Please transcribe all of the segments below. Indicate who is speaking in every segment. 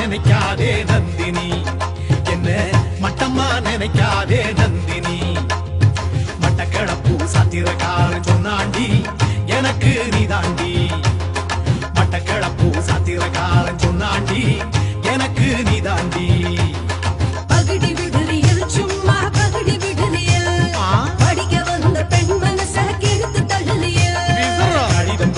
Speaker 1: நினைக்காதே நந்தினி. என்ன மட்டமா நினைக்காதே நந்தினி. மட்டக்கிழப்பு சத்திரக்கார சொன்னாண்டி எனக்கு நீ தாண்டி மட்டக்கிழப்பு சத்திரக்கார சொன்னாண்டி எனக்கு நீ தாண்டி
Speaker 2: பகுடி விடுதியில் சும்மா பகுடி விடுதியில். படிக்க வந்த பெண் மனச கெடுத்து
Speaker 1: தள்ளியல் கடிதம்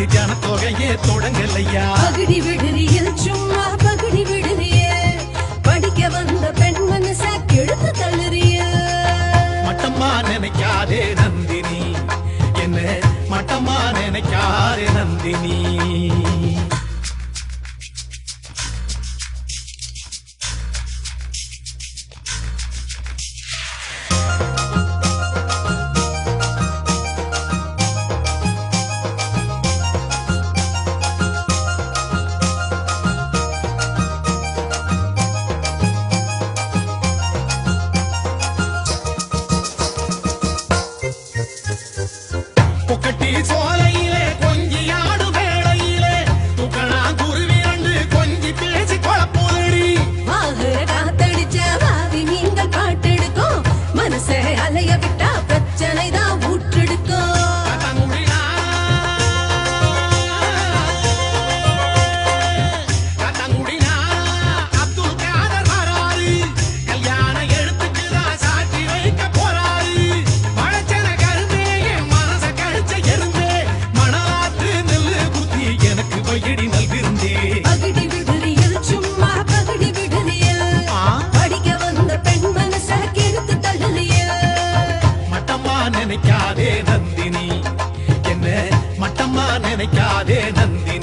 Speaker 1: குடும்பம் நடத்தி ஜனத்தொகையே தொடங்கலையா?
Speaker 2: பகுடி விடுறியில் சும்மா பகுடி விடுறியில் படிக்க வந்த பெண் மனச கெடுத்து தள்ளுறியில்
Speaker 1: மட்டமா நினைக்காதே நந்தினி. என்ன மட்டமா நினைக்காதே நந்தினி. நினைக்காதே நந்தினி. என்ன மட்டமா நினைக்காதே நந்தினி.